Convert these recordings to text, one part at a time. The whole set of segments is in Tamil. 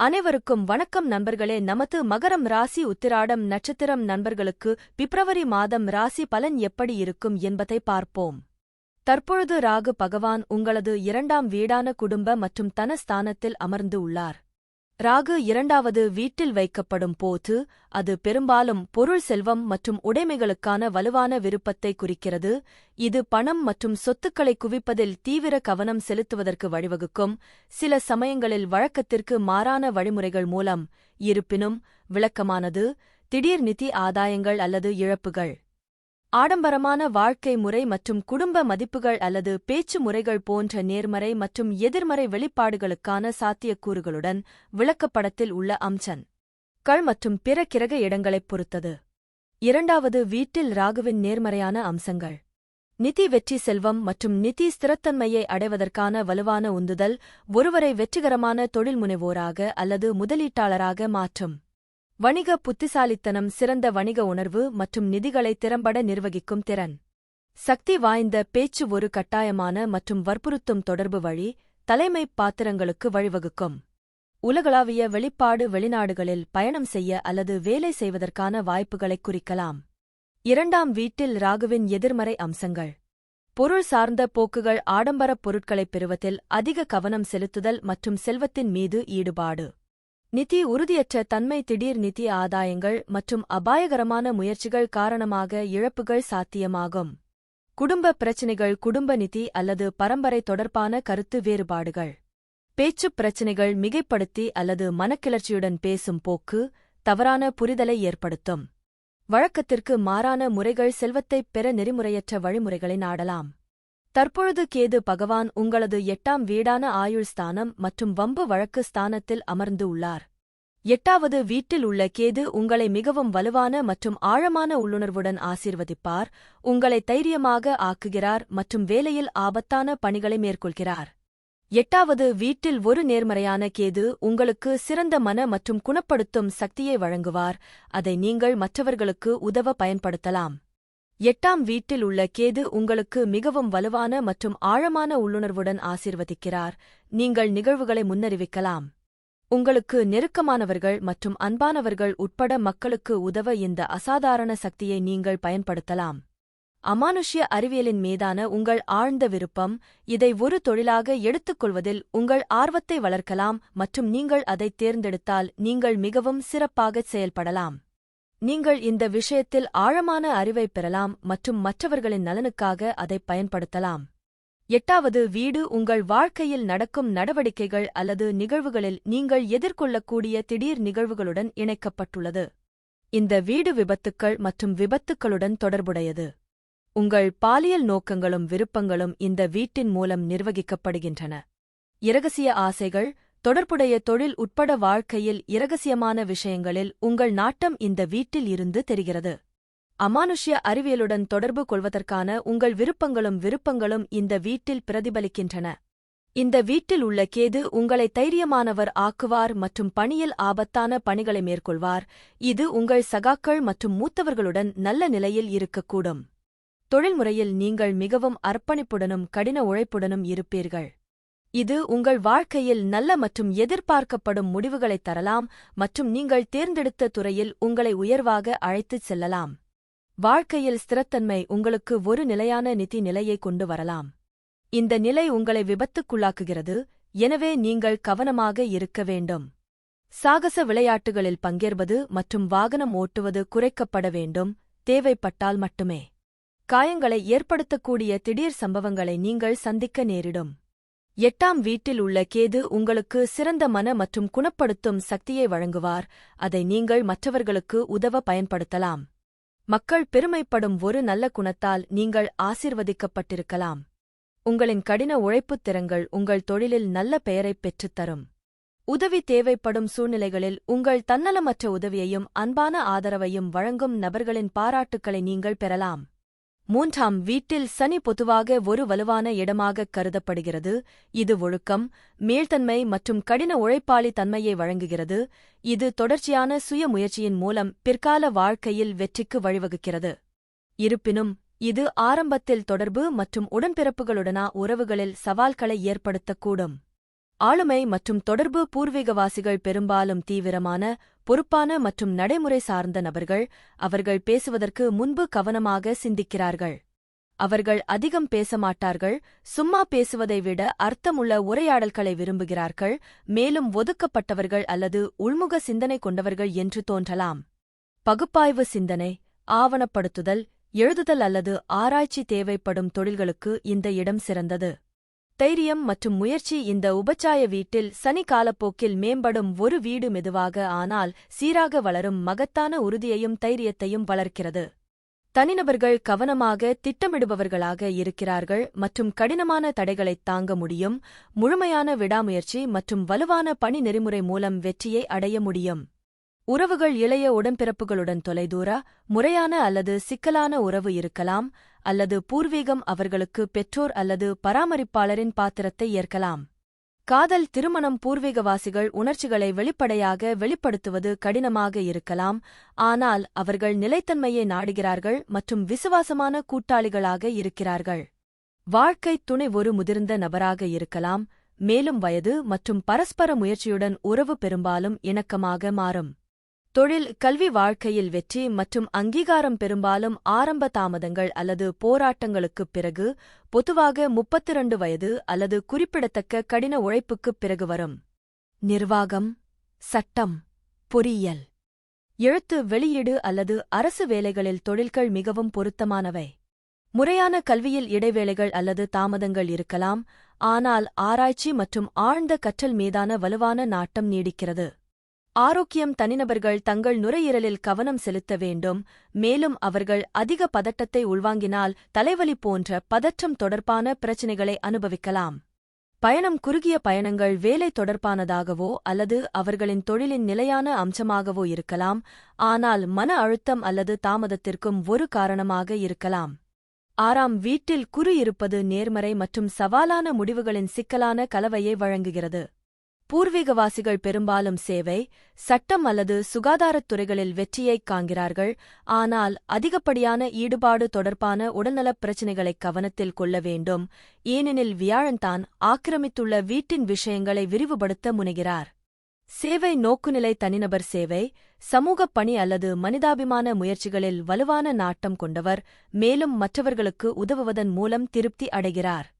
அனைவருக்கும் வணக்கம் நண்பர்களே. நமது மகரம் ராசி உத்திராடம் நட்சத்திரம் நண்பர்களுக்கு பிப்ரவரி மாதம் ராசி பலன் எப்படி இருக்கும் என்பதை பார்ப்போம். தற்பொழுது ராகு பகவான் உங்களது இரண்டாம் வீடான குடும்ப மற்றும் தனஸ்தானத்தில் அமர்ந்து உள்ளார். ராகு இரண்டாவது வீட்டில் வைக்கப்படும் போது அது பெரும்பாலும் பொருள் செல்வம் மற்றும் உடைமைகளுக்கான வலுவான விருப்பத்தை குறிக்கிறது. இது பணம் மற்றும் சொத்துக்களை குவிப்பதில் தீவிர கவனம் செலுத்துவதற்கு வழிவகுக்கும். சில சமயங்களில் வழக்கத்திற்கு மாறான வழிமுறைகள் மூலம் இருப்பினும் விளக்கமானது திடீர் நிதி ஆதாயங்கள் அல்லது இழப்புகள். ஆடம்பரமான வாழ்க்கை முறை மற்றும் குடும்ப மதிப்புகள் அல்லது பேச்சு முறைகள் போன்ற நேர்மறை மற்றும் எதிர்மறை வெளிப்பாடுகளுக்கான சாத்தியக்கூறுகளுடன் விளக்கப்படத்தில் உள்ள அம்சன். கள் மற்றும் பிற கிரக இடங்களைப் பொறுத்தது. இரண்டாவது வீட்டில் ராகுவின் நேர்மறையான அம்சங்கள். நிதி வெற்றி செல்வம் மற்றும் நிதி ஸ்திரத்தன்மையை அடைவதற்கான வலுவான உந்துதல் ஒருவரை வெற்றிகரமான தொழில்முனைவோராக அல்லது முதலீட்டாளராக மாற்றும். வணிக புத்திசாலித்தனம் சிறந்த வணிக உணர்வு மற்றும் நிதிகளை திறம்பட நிர்வகிக்கும் திறன். சக்தி வாய்ந்த பேச்சு ஒரு கட்டாயமான மற்றும் வற்புறுத்தும் தொடர்பு வழி தலைமை பாத்திரங்களுக்கு வழிவகுக்கும். உலகளாவிய வெளிப்பாடு வெளிநாடுகளில் பயணம் செய்ய அல்லது வேலை செய்வதற்கான வாய்ப்புகளைக் குறிக்கலாம். இரண்டாம் வீட்டில் ராகுவின் எதிர்மறை அம்சங்கள். பொருள் சார்ந்த போக்குகள் ஆடம்பரப் பொருட்களைப் பெறுவதில் அதிக கவனம் செலுத்துதல் மற்றும் செல்வத்தின் மீது ஈடுபாடு. நிதி உறுதியற்ற தன்மை திடீர் நிதி ஆதாயங்கள் மற்றும் அபாயகரமான முயற்சிகள் காரணமாக இழப்புகள் சாத்தியமாகும். குடும்ப பிரச்சினைகள் குடும்ப நிதி அல்லது பரம்பரை தொடர்பான கருத்து வேறுபாடுகள். பேச்சுப் பிரச்சினைகள் மிகைப்படுத்தி அல்லது மனக்கிளர்ச்சியுடன் பேசும் போக்கு தவறான புரிதலை ஏற்படுத்தும். வழக்கத்திற்கு மாறான முறைகள் செல்வத்தைப் பெற நெறிமுறையற்ற வழிமுறைகளை நாடலாம். தற்பொழுது கேது பகவான் உங்களது எட்டாம் வீடான ஆயுள் ஸ்தானம் மற்றும் வம்பு வழக்கு ஸ்தானத்தில் அமர்ந்து உள்ளார். எட்டாவது வீட்டில் உள்ள கேது உங்களை மிகவும் வலுவான மற்றும் ஆழமான உள்ளுணர்வுடன் ஆசீர்வதிப்பார் உங்களை தைரியமாக ஆக்குகிறார் மற்றும் வேலையில் ஆபத்தான பணிகளை மேற்கொள்கிறார். எட்டாவது வீட்டில் ஒரு நேர்மறையான கேது உங்களுக்கு சிறந்த மன மற்றும் குணப்படுத்தும் சக்தியை வழங்குவார் அதை நீங்கள் மற்றவர்களுக்கு உதவ பயன்படுத்தலாம். எட்டாம் வீட்டில் உள்ள கேது உங்களுக்கு மிகவும் வலுவான மற்றும் ஆழமான உள்ளுணர்வுடன் ஆசீர்வதிக்கிறார். நீங்கள் நிகழ்வுகளை முன்னறிவிக்கலாம். உங்களுக்கு நெருக்கமானவர்கள் மற்றும் அன்பானவர்கள் உட்பட மக்களுக்கு உதவ இந்த அசாதாரண சக்தியை நீங்கள் பயன்படுத்தலாம். அமானுஷ்ய அறிவியலின் மீதான உங்கள் ஆழ்ந்த விருப்பம் இதை ஒரு தொழிலாக எடுத்துக்கொள்வதில் உங்கள் ஆர்வத்தை வளர்க்கலாம் மற்றும் நீங்கள் அதைத் தேர்ந்தெடுத்தால் நீங்கள் மிகவும் சிறப்பாகச் செயல்படலாம். நீங்கள் இந்த விஷயத்தில் ஆழமான அறிவைப் பெறலாம் மற்றும் மற்றவர்களின் நலனுக்காக அதைப் பயன்படுத்தலாம். எட்டாவது வீடு உங்கள் வாழ்க்கையில் நடக்கும் நடவடிக்கைகள் அல்லது நிகழ்வுகளில் நீங்கள் எதிர்கொள்ளக்கூடிய திடீர் நிகழ்வுகளுடன் இணைக்கப்பட்டுள்ளது. இந்த வீடு விபத்துக்கள் மற்றும் விபத்துக்களுடன் தொடர்புடையது. உங்கள் பாலியல் நோக்கங்களும் விருப்பங்களும் இந்த வீட்டின் மூலம் நிர்வகிக்கப்படுகின்றன. இரகசிய ஆசைகள் தொடர்புடைய தொழில் உட்பட வாழ்க்கையில் இரகசியமான விஷயங்களில் உங்கள் நாட்டம் இந்த வீட்டில் இருந்து தெரிகிறது. அமானுஷ்ய அறிவியலுடன் தொடர்பு கொள்வதற்கான உங்கள் விருப்பங்களும் விருப்பங்களும் இந்த வீட்டில் பிரதிபலிக்கின்றன. இந்த வீட்டில் உள்ள கேது உங்களை தைரியமானவர் ஆக்குவார் மற்றும் பணியில் ஆபத்தான பணிகளை மேற்கொள்வார். இது உங்கள் சகாக்கள் மற்றும் மூத்தவர்களுடன் நல்ல நிலையில் இருக்கக்கூடும். தொழில்முறையில் நீங்கள் மிகவும் அர்ப்பணிப்புடனும் கடின உழைப்புடனும் இருப்பீர்கள். இது உங்கள் வாழ்க்கையில் நல்ல மற்றும் எதிர்பார்க்கப்படும் முடிவுகளைத் தரலாம் மற்றும் நீங்கள் தேர்ந்தெடுத்த துறையில் உங்களை உயர்வாக அழைத்துச் செல்லலாம். வாழ்க்கையில் ஸ்திரத்தன்மை உங்களுக்கு ஒரு நிலையான நிதி நிலையை கொண்டு வரலாம். இந்த நிலை உங்களை விபத்துக்குள்ளாக்குகிறது எனவே நீங்கள் கவனமாக இருக்க வேண்டும். சாகச விளையாட்டுகளில் பங்கேற்பது மற்றும் வாகனம் ஓட்டுவது குறைக்கப்பட வேண்டும் தேவைப்பட்டால் மட்டுமே. காயங்களை ஏற்படுத்தக்கூடிய திடீர் சம்பவங்களை நீங்கள் சந்திக்க நேரிடும். எட்டாம் வீட்டில் உள்ள கேது உங்களுக்கு சிறந்த மன மற்றும் குணப்படுத்தும் சக்தியை வழங்குவார். அதை நீங்கள் மற்றவர்களுக்கு உதவ பயன்படுத்தலாம். மக்கள் பெருமைப்படும் ஒரு நல்ல குணத்தால் நீங்கள் ஆசிர்வதிக்கப்பட்டிருக்கலாம். உங்களின் கடின உழைப்புத் திறங்கள் உங்கள் தொழிலில் நல்ல பெயரைப் பெற்றுத்தரும் உதவி தேவைப்படும் சூழ்நிலைகளில் உங்கள் தன்னலமற்ற உதவியையும் அன்பான ஆதரவையும் வழங்கும் நபர்களின் பாராட்டுக்களை நீங்கள் பெறலாம். மூன்றாம் வீட்டில் சனி பொதுவாக ஒரு வலுவான இடமாகக் கருதப்படுகிறது. இது ஒழுக்கம் மேல்தன்மை மற்றும் கடின உழைப்பாளி தன்மையை வழங்குகிறது. இது தொடர்ச்சியான சுய முயற்சியின் மூலம் பிற்கால வாழ்க்கையில் வெற்றிக்கு வழிவகுக்கிறது. இருப்பினும் இது ஆரம்பத்தில் தொடர்பு மற்றும் உடன்பிறப்புகளுடனா உறவுகளில் சவால்களை ஏற்படுத்தக்கூடும். ஆளுமை மற்றும் தொடர்பு பூர்வீகவாசிகள் பெரும்பாலும் தீவிரமான பொறுப்பான மற்றும் நடைமுறை சார்ந்த நபர்கள் அவர்கள் பேசுவதற்கு முன்பு கவனமாக சிந்திக்கிறார்கள். அவர்கள் அதிகம் பேச மாட்டார்கள் சும்மா பேசுவதை விட அர்த்தமுள்ள உரையாடல்களை விரும்புகிறார்கள் மேலும் ஒதுக்கப்பட்டவர்கள் அல்லது உள்முக சிந்தனை கொண்டவர்கள் என்று தோன்றலாம். பகுப்பாய்வு சிந்தனை ஆவணப்படுத்துதல் எழுதுதல் அல்லது ஆராய்ச்சி தேவைப்படும் தொழில்களுக்கு இந்த இடம் சிறந்தது. தைரியம் மற்றும் முயற்சி இந்த உபச்சாய வீட்டில் சனி காலப்போக்கில் மேம்படும் ஒரு வீடு மெதுவாக ஆனால் சீராக வளரும் மகத்தான உறுதியையும் தைரியத்தையும் வளர்க்கிறது. தனிநபர்கள் கவனமாக திட்டமிடுபவர்களாக இருக்கிறார்கள் மற்றும் கடினமான தடைகளைத் தாங்க முடியும் முழுமையான விடாமுயற்சி மற்றும் வலுவான பணி நெறிமுறை மூலம் வெற்றியை அடைய முடியும். உறவுகள் இளைய உடன்பிறப்புகளுடன் தொலைதூர முறையான அல்லது சிக்கலான உறவு இருக்கலாம் அல்லது பூர்வீகம் அவர்களுக்கு பெற்றோர் அல்லது பராமரிப்பாளரின் பாத்திரத்தை ஏற்கலாம். காதல் திருமணம் பூர்வீகவாசிகள் உணர்ச்சிகளை வெளிப்படையாக வெளிப்படுத்துவது கடினமாக இருக்கலாம் ஆனால் அவர்கள் நிலைத்தன்மையை நாடுகிறார்கள் மற்றும் விசுவாசமான கூட்டாளிகளாக இருக்கிறார்கள். வாழ்க்கை துணை ஒரு முதிர்ந்த நபராக இருக்கலாம் மேலும் வயது மற்றும் பரஸ்பர முயற்சியுடன் உறவு பெரும்பாலும் இணக்கமாக மாறும். தொழில் கல்வி வாழ்க்கையில் வெற்றி மற்றும் அங்கீகாரம் பெரும்பாலும் ஆரம்ப தாமதங்கள் அல்லது போராட்டங்களுக்குப் பிறகு பொதுவாக முப்பத்திரண்டு வயது அல்லது குறிப்பிடத்தக்க கடின உழைப்புக்குப் பிறகு வரும். நிர்வாகம் சட்டம் பொறியியல். எழுத்து வெளியீடு அல்லது அரசு வேலைகளில் தொழில்கள் மிகவும் பொருத்தமானவை. முறையான கல்வியில் இடைவேளைகள் அல்லது தாமதங்கள் இருக்கலாம் ஆனால் ஆராய்ச்சி மற்றும் ஆழ்ந்த கற்றல் மீதான வலுவான நாட்டம் நீடிக்கிறது. ஆரோக்கியம் தனிநபர்கள் தங்கள் நுரையீரலில் கவனம் செலுத்த வேண்டும். மேலும் அவர்கள் அதிக பதட்டத்தை உள்வாங்கினால் தலைவலி போன்ற பதற்றம் தொடர்பான பிரச்சினைகளை அனுபவிக்கலாம். பயணம் குறுகிய பயணங்கள் வேலை தொடர்பானதாகவோ அல்லது அவர்களின் தொழிலின் நிலையான அம்சமாகவோ இருக்கலாம். ஆனால் மன அழுத்தம் அல்லது தாமதத்திற்கும் ஒரு காரணமாக இருக்கலாம். ஆறாம் வீட்டில் குறு இருப்பது நேர்மறை மற்றும் சவாலான முடிவுகளின் சிக்கலான கலவையை வழங்குகிறது. பூர்வீகவாசிகள் பெரும்பாலும் சேவை சட்டம் அல்லது சுகாதாரத் துறைகளில் வெற்றியைக் காண்கிறார்கள். ஆனால் அதிகப்படியான ஈடுபாடு தொடர்பான உடல்நலப் பிரச்சினைகளைக் கவனத்தில் கொள்ள வேண்டும். ஏனெனில் வியாழன்தான் ஆக்கிரமித்துள்ள வீட்டின் விஷயங்களை விரிவுபடுத்த முனைகிறார். சேவை நோக்குநிலை தனிநபர் சேவை சமூகப் பணி அல்லது மனிதாபிமான முயற்சிகளில் வலுவான நாட்டம் கொண்டவர் மேலும் மற்றவர்களுக்கு உதவுவதன் மூலம் திருப்தி அடைகிறார்.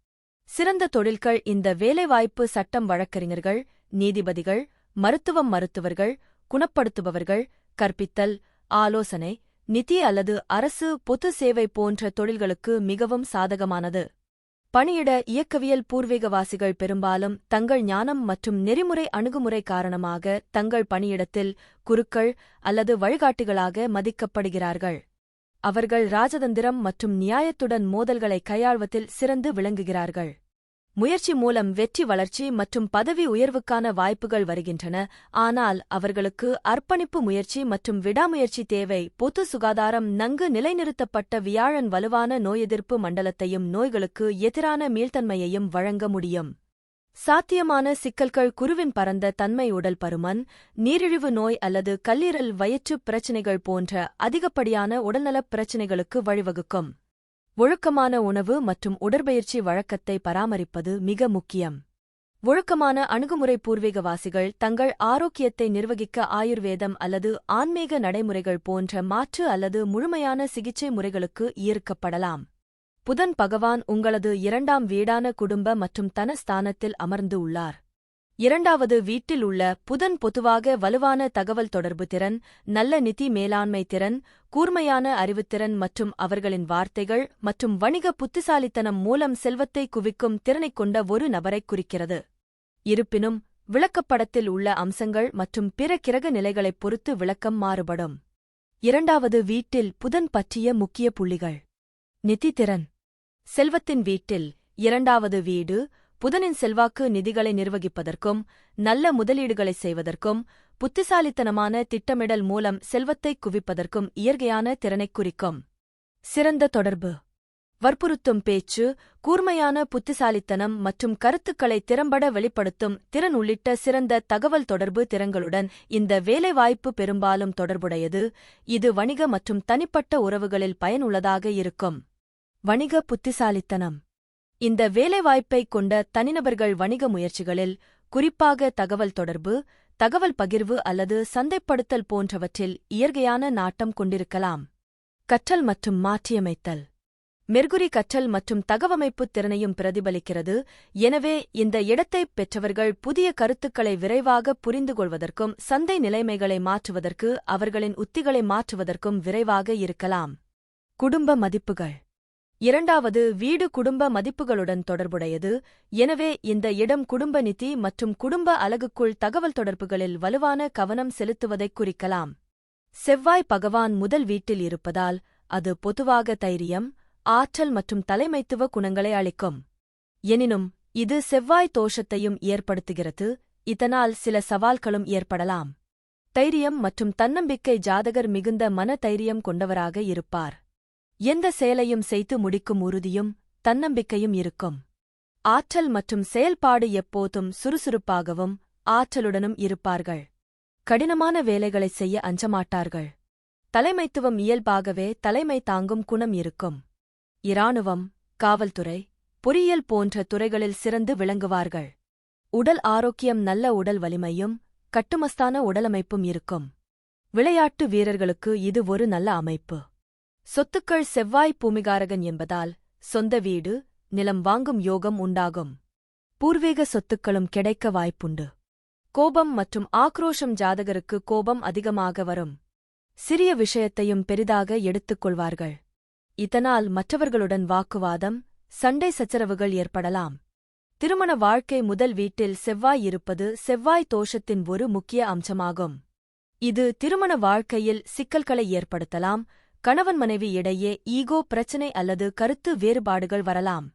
சிறந்த தொழில்கள் இந்த வேலைவாய்ப்பு சட்டம் வழக்கறிஞர்கள் நீதிபதிகள் மருத்துவம் மருத்துவர்கள் குணப்படுத்துபவர்கள் கற்பித்தல் ஆலோசனை நிதி அல்லது அரசு பொது சேவை போன்ற தொழில்களுக்கு மிகவும் சாதகமானது. பணியிட இயக்கவியல் பூர்வீகவாசிகள் பெரும்பாலும் தங்கள் ஞானம் மற்றும் நெறிமுறை அணுகுமுறை காரணமாக தங்கள் பணியிடத்தில் குருக்கள் அல்லது வழிகாட்டிகளாக மதிக்கப்படுகிறார்கள். அவர்கள் ராஜதந்திரம் மற்றும் நியாயத்துடன் மோதல்களை கையாள்வதில் சிறந்து விளங்குகிறார்கள். முயற்சி மூலம் வெற்றி வளர்ச்சி மற்றும் பதவி உயர்வுக்கான வாய்ப்புகள் வருகின்றன. ஆனால் அவர்களுக்கு அர்ப்பணிப்பு முயற்சி மற்றும் விடாமுயற்சி தேவை. பொது சுகாதாரம் நன்கு நிலைநிறுத்தப்பட்ட வியாழன் வலுவான நோயெதிர்ப்பு மண்டலத்தையும் நோய்களுக்கு எதிரான மீள்தன்மையையும் வழங்க முடியும். சாத்தியமான சிக்கல்கள் குருவின் பரந்த தன்மை உடல் பருமன் நீரிழிவு நோய் அல்லது கல்லீரல் வயிற்றுப் பிரச்சினைகள் போன்ற அதிகப்படியான உடல்நலப் பிரச்சினைகளுக்கு வழிவகுக்கும். ஒழுக்கமான உணவு மற்றும் உடற்பயிற்சி வழக்கத்தை பராமரிப்பது மிக முக்கியம். ஒழுக்கமான அணுகுமுறை பூர்வீகவாசிகள் தங்கள் ஆரோக்கியத்தை நிர்வகிக்க ஆயுர்வேதம் அல்லது ஆன்மீக நடைமுறைகள் போன்ற மாற்று அல்லது முழுமையான சிகிச்சை முறைகளுக்கு ஈர்க்கப்படலாம். புதன் பகவான் உங்களது இரண்டாம் வீடான குடும்ப மற்றும் தன ஸ்தானத்தில் அமர்ந்து உள்ளார். இரண்டாவது வீட்டில் உள்ள புதன் பொதுவாக வலுவான தகவல் தொடர்பு திறன் நல்ல நிதி மேலாண்மை திறன் கூர்மையான அறிவுத்திறன் மற்றும் அவர்களின் வார்த்தைகள் மற்றும் வணிக புத்திசாலித்தனம் மூலம் செல்வத்தை குவிக்கும் திறனைக் கொண்ட ஒரு நபரைக் குறிக்கிறது. இருப்பினும் விளக்கப்படத்தில் உள்ள அம்சங்கள் மற்றும் பிற கிரக நிலைகளைப் பொறுத்து விளக்கம் மாறுபடும். இரண்டாவது வீட்டில் புதன் பற்றிய முக்கிய புள்ளிகள். நிதி திறன். செல்வத்தின் வீட்டில் இரண்டாவது வீடு புதனின் செல்வாக்கு நிதிகளை நிர்வகிப்பதற்கும் நல்ல முதலீடுகளை செய்வதற்கும் புத்திசாலித்தனமான திட்டமிடல் மூலம் செல்வத்தை குவிப்பதற்கும் இயற்கையான திறனைக் குறிக்கும். சிறந்த தொடர்பு. வற்புறுத்தும் பேச்சு கூர்மையான புத்திசாலித்தனம் மற்றும் கருத்துக்களை திறம்பட வெளிப்படுத்தும் திறன் உள்ளிட்ட சிறந்த தகவல் தொடர்பு திறங்களுடன் இந்த வேலைவாய்ப்பு பெரும்பாலும் தொடர்புடையது. இது வணிக மற்றும் தனிப்பட்ட உறவுகளில் பயனுள்ளதாக இருக்கும். வணிக புத்திசாலித்தனம். இந்த வேலைவாய்ப்பைக் கொண்ட தனிநபர்கள் வணிக முயற்சிகளில் குறிப்பாக தகவல் தொடர்பு தகவல் பகிர்வு அல்லது சந்தைப்படுத்தல் போன்றவற்றில் இயற்கையான நாட்டம் கொண்டிருக்கலாம். கற்றல் மற்றும் மாற்றியமைத்தல். மெர்குரி கற்றல் மற்றும் தகவமைப்புத் திறனையும் பிரதிபலிக்கிறது. எனவே இந்த இடத்தைப் பெற்றவர்கள் புதிய கருத்துக்களை விரைவாக புரிந்துகொள்வதற்கும் சந்தை நிலைமைகளை மாற்றுவதற்கு அவர்களின் உத்திகளை மாற்றுவதற்கும் விரைவாக இருக்கலாம். குடும்ப மதிப்புகள். இரண்டாவது வீடு குடும்ப மதிப்புகளுடன் தொடர்புடையது. எனவே இந்த இடம் குடும்ப நிதி மற்றும் குடும்ப அலகுக்குள் தகவல் தொடர்புகளில் வலுவான கவனம் செலுத்துவதைக் குறிக்கலாம். செவ்வாய் பகவான் முதல் வீட்டில் இருப்பதால் அது பொதுவாக தைரியம் ஆற்றல் மற்றும் தலைமைத்துவ குணங்களை அளிக்கும். எனினும் இது செவ்வாய் தோஷத்தையும் ஏற்படுத்துகிறது இதனால் சில சவால்களும் ஏற்படலாம். தைரியம் மற்றும் தன்னம்பிக்கை ஜாதகர் மிகுந்த மன தைரியம் கொண்டவராக இருப்பார். எந்த செயலையும் செய்து முடிக்கும் உறுதியும் தன்னம்பிக்கையும் இருக்கும். ஆற்றல் மற்றும் செயல்பாடு எப்போதும் சுறுசுறுப்பாகவும் ஆற்றலுடனும் இருப்பார்கள். கடினமான வேலைகளைச் செய்ய அஞ்சமாட்டார்கள். தலைமைத்துவம் இயல்பாகவே தலைமை தாங்கும் குணம் இருக்கும். இராணுவம் காவல்துறை பொறியியல் போன்ற துறைகளில் சிறந்து விளங்குவார்கள். உடல் ஆரோக்கியம் நல்ல உடல் வலிமையும் கட்டுமஸ்தான உடலமைப்பும் இருக்கும். விளையாட்டு வீரர்களுக்கு இது ஒரு நல்ல அமைப்பு. சொத்துக்கள் செவ்வாய் பூமிகாரகன் என்பதால் சொந்த வீடு நிலம் வாங்கும் யோகம் உண்டாகும். பூர்வீக சொத்துக்களும் கிடைக்க வாய்ப்புண்டு. கோபம் மற்றும் ஆக்ரோஷம் ஜாதகருக்கு கோபம் அதிகமாக வரும். சிறிய விஷயத்தையும் பெரிதாக எடுத்துக் கொள்வார்கள். இதனால் மற்றவர்களுடன் வாக்குவாதம் சண்டை சச்சரவுகள் ஏற்படலாம். திருமண வாழ்க்கை முதல் வீட்டில் செவ்வாய் இருப்பது செவ்வாய் தோஷத்தின் ஒரு முக்கிய அம்சமாகும். இது திருமண வாழ்க்கையில் சிக்கல்களை ஏற்படுத்தலாம் கணவன் மனைவி இடையே ஈகோ பிரச்சினை அல்லது கருத்து வேறுபாடுகள் வரலாம்.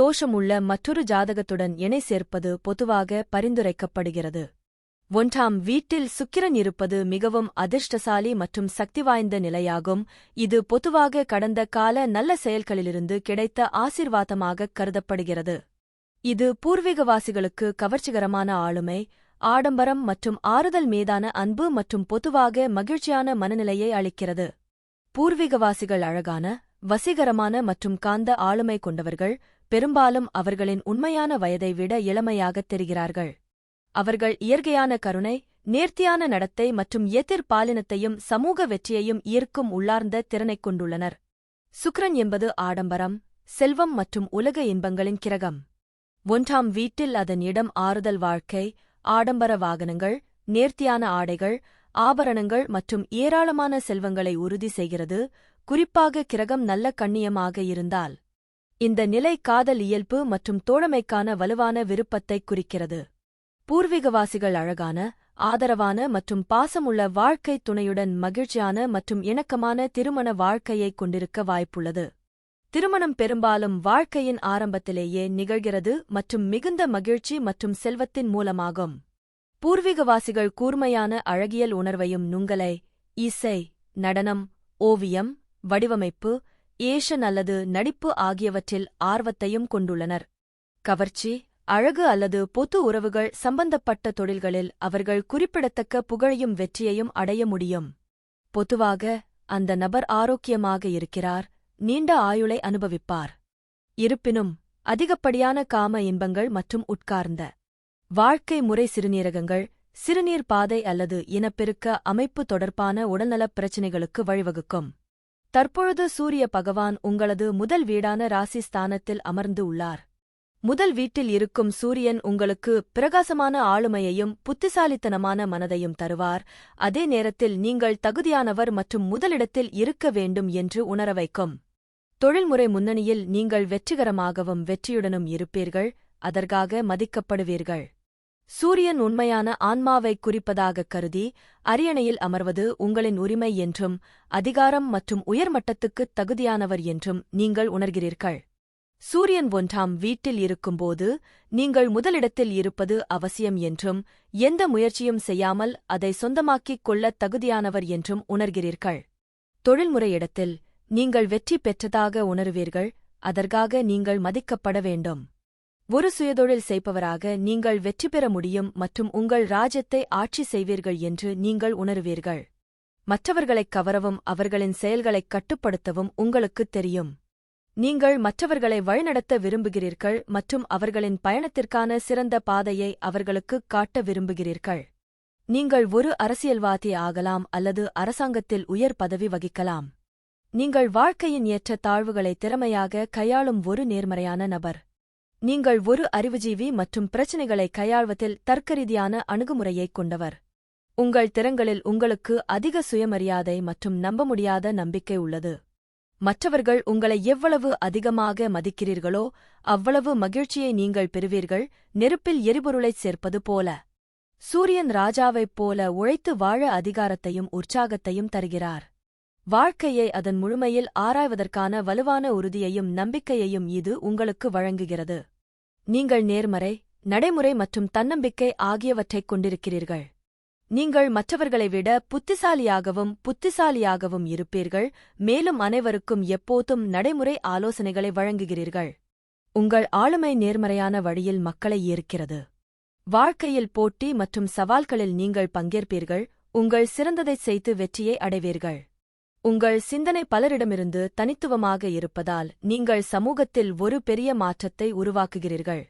தோஷமுள்ள மற்றொரு ஜாதகத்துடன் இணை சேர்ப்பது பொதுவாக பரிந்துரைக்கப்படுகிறது. ஒன்றாம் வீட்டில் சுக்கிரன் இருப்பது மிகவும் அதிர்ஷ்டசாலி மற்றும் சக்தி வாய்ந்த நிலையாகும். இது பொதுவாக கடந்த கால நல்ல செயல்களிலிருந்து கிடைத்த ஆசிர்வாதமாகக் கருதப்படுகிறது. இது பூர்வீகவாசிகளுக்கு கவர்ச்சிகரமான ஆளுமை ஆடம்பரம் மற்றும் ஆறுதல் மீதான அன்பு மற்றும் பொதுவாக மகிழ்ச்சியான மனநிலையை அளிக்கிறது. பூர்வீகவாசிகள் அழகான வசீகரமான மற்றும் காந்த ஆளுமை கொண்டவர்கள் பெரும்பாலும் அவர்களின் உண்மையான வயதை விட இளமையாகத் தெரிகிறார்கள். அவர்கள் இயற்கையான கருணை நேர்த்தியான நடத்தை மற்றும் எதிர் பாலினத்தையும் சமூக வெற்றியையும் ஈர்க்கும் உள்ளார்ந்த திறனைக் கொண்டுள்ளனர். சுக்ரன் என்பது ஆடம்பரம் செல்வம் மற்றும் உலக இன்பங்களின் கிரகம். ஒன்றாம் வீட்டில் அதன் இடம் ஆறுதல் வாழ்க்கை ஆடம்பர வாகனங்கள் நேர்த்தியான ஆடைகள் ஆபரணங்கள் மற்றும் ஏராளமான செல்வங்களை உறுதி செய்கிறது குறிப்பாக கிரகம் நல்ல கண்ணியமாக இருந்தால். இந்த நிலை காதல் இயல்பு மற்றும் தோழமைக்கான வலுவான விருப்பத்தைக் குறிக்கிறது. பூர்வீகவாசிகள் அழகான ஆதரவான மற்றும் பாசமுள்ள வாழ்க்கை துணையுடன் மகிழ்ச்சியான மற்றும் இணக்கமான திருமண வாழ்க்கையைக் கொண்டிருக்க வாய்ப்புள்ளது. திருமணம் பெரும்பாலும் வாழ்க்கையின் ஆரம்பத்திலேயே நிகழ்கிறது மற்றும் மிகுந்த மகிழ்ச்சி மற்றும் செல்வத்தின் மூலமாகும். பூர்வீகவாசிகள் கூர்மையான அழகியல் உணர்வையும் நுங்கலை இசை நடனம் ஓவியம் வடிவமைப்பு ஏஷன் அல்லது நடிப்பு ஆகியவற்றில் ஆர்வத்தையும் கொண்டுள்ளனர். கவர்ச்சி அழகு அல்லது பொது உறவுகள் சம்பந்தப்பட்ட தொழில்களில் அவர்கள் குறிப்பிடத்தக்க புகழையும் வெற்றியையும் அடைய முடியும். பொதுவாக அந்த நபர் ஆரோக்கியமாக இருக்கிறார் நீண்ட ஆயுளை அனுபவிப்பார். இருப்பினும் அதிகப்படியான காம இன்பங்கள் மற்றும் உட்கார்ந்த வாழ்க்கை முறை சிறுநீரகங்கள் சிறுநீர் பாதை அல்லது இனப்பெருக்க அமைப்பு தொடர்பான உடல்நலப் பிரச்சினைகளுக்கு வழிவகுக்கும். தற்பொழுது சூரிய பகவான் உங்களது முதல் வீடான ராசி ஸ்தானத்தில் அமர்ந்து உள்ளார். முதல் வீட்டில் இருக்கும் சூரியன் உங்களுக்கு பிரகாசமான ஆளுமையையும் புத்திசாலித்தனமான மனதையும் தருவார். அதே நேரத்தில் நீங்கள் தகுதியானவர் மற்றும் முதலிடத்தில் இருக்க வேண்டும் என்று உணர வைக்கும். தொழில்முறை முன்னணியில் நீங்கள் வெற்றிகரமாகவும் வெற்றியுடனும் இருப்பீர்கள் அதற்காக மதிக்கப்படுவீர்கள். சூரியன் உண்மையான ஆன்மாவைக் குறிப்பதாகக் கருதி அரியணையில் அமர்வது உங்களின் உரிமை என்றும் அதிகாரம் மற்றும் உயர்மட்டத்துக்குத் தகுதியானவர் என்றும் நீங்கள் உணர்கிறீர்கள். சூரியன் ஒன்றாம் வீட்டில் இருக்கும்போது நீங்கள் முதலிடத்தில் இருப்பது அவசியம் என்றும் எந்த முயற்சியும் செய்யாமல் அதை சொந்தமாக்கிக் கொள்ளத் தகுதியானவர் என்றும் உணர்கிறீர்கள். தொழில்முறை இடத்தில் நீங்கள் வெற்றி பெற்றதாக உணருவீர்கள் அதற்காக நீங்கள் மதிக்கப்பட வேண்டும். ஒரு சுயதொழில் செய்பவராக நீங்கள் வெற்றி பெற முடியும் மற்றும் உங்கள் ராஜ்யத்தை ஆட்சி செய்வீர்கள் என்று நீங்கள் உணருவீர்கள். மற்றவர்களைக் கவரவும் அவர்களின் செயல்களைக் கட்டுப்படுத்தவும் உங்களுக்குத் தெரியும். நீங்கள் மற்றவர்களை வழிநடத்த விரும்புகிறீர்கள் மற்றும் அவர்களின் பயணத்திற்கான சிறந்த பாதையை அவர்களுக்குக் காட்ட விரும்புகிறீர்கள். நீங்கள் ஒரு அரசியல்வாதி ஆகலாம் அல்லது அரசாங்கத்தில் உயர் பதவி வகிக்கலாம். நீங்கள் வாழ்க்கையின் ஏற்ற தாழ்வுகளை திறமையாக கையாளும் ஒரு நேர்மறையான நபர். நீங்கள் ஒரு அறிவுஜீவி மற்றும் பிரச்சினைகளை கையாள்வதில் தர்க்கரீதியான அணுகுமுறையைக் கொண்டவர். உங்கள் திறங்களில் உங்களுக்கு அதிக சுயமரியாதை மற்றும் நம்ப முடியாத நம்பிக்கை உள்ளது. மற்றவர்கள் உங்களை எவ்வளவு அதிகமாக மதிக்கிறீர்களோ அவ்வளவு மகிழ்ச்சியை நீங்கள் பெறுவீர்கள் நெருப்பில் எரிபொருளைச் சேர்ப்பது போல. சூரியன் ராஜாவைப் போல உழைத்து வாழ அதிகாரத்தையும் உற்சாகத்தையும் தருகிறார். வாழ்க்கையை அதன் முழுமையில் ஆராய்வதற்கான வலுவான உறுதியையும் நம்பிக்கையையும் இது உங்களுக்கு வழங்குகிறது. நீங்கள் நேர்மறை நடைமுறை மற்றும் தன்னம்பிக்கை ஆகியவற்றைக் கொண்டிருக்கிறீர்கள். நீங்கள் மற்றவர்களை விட புத்திசாலியாகவும் புத்திசாலியாகவும் இருப்பீர்கள். மேலும் அனைவருக்கும் எப்போதும் நடைமுறை ஆலோசனைகளை வழங்குகிறீர்கள். உங்கள் ஆளுமை நேர்மறையான வழியில் மக்களை ஈர்க்கிறது வாழ்க்கையில் போட்டி மற்றும் சவால்களில் நீங்கள் பங்கேற்பீர்கள். உங்கள் சிறந்ததைச் செய்து வெற்றியை அடைவீர்கள். உங்கள் சிந்தனை பலரிடமிருந்து தனித்துவமாக இருப்பதால் நீங்கள் சமூகத்தில் ஒரு பெரிய மாற்றத்தை உருவாக்குகிறீர்கள்.